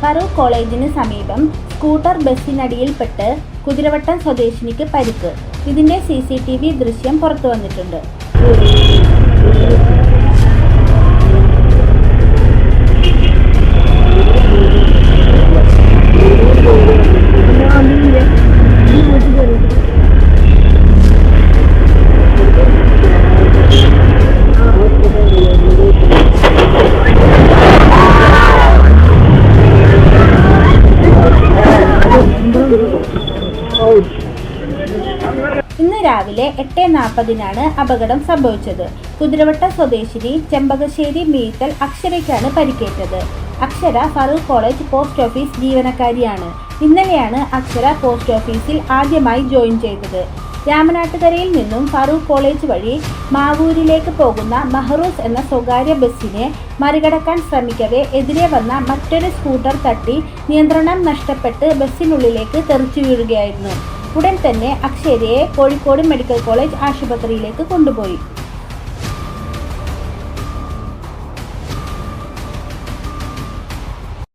ഫറൂഖ് കോളേജിന് സമീപം സ്കൂട്ടർ ബസ്സിനടിയിൽപ്പെട്ട് കുതിരവട്ടം സ്വദേശിനിക്ക് പരിക്ക്. ഇതിന്റെ സി സി ടി വി ദൃശ്യം പുറത്തു ഇന്ന് രാവിലെ എട്ട് നാൽപ്പതിനാണ് അപകടം സംഭവിച്ചത്. കുതിരവട്ട സ്വദേശിനി ചെമ്പകശ്ശേരി മീത്തൽ അക്ഷരയ്ക്കാണ് പരിക്കേറ്റത്. Akshara Farook college post office ജീവനക്കാരിയാണ്. ഇന്നലെയാണ് അക്ഷര പോസ്റ്റ് ഓഫീസിൽ ആദ്യമായി ജോയിൻ ചെയ്തത്. രാമനാട്ടുകരയിൽ നിന്നും ഫറൂഖ് കോളേജ് വഴി മാവൂരിലേക്ക് പോകുന്ന മഹറൂസ് എന്ന സ്വകാര്യ ബസ്സിനെ മറികടക്കാൻ ശ്രമിക്കവേ എതിരെ വന്ന മറ്റൊരു സ്കൂട്ടർ തട്ടി നിയന്ത്രണം നഷ്ടപ്പെട്ട് ബസ്സിനുള്ളിലേക്ക് തെറിച്ചു വീഴുകയായിരുന്നു. ഉടൻ തന്നെ അക്ഷരയെ കോഴിക്കോട് മെഡിക്കൽ കോളേജ് ആശുപത്രിയിലേക്ക് കൊണ്ടുപോയി.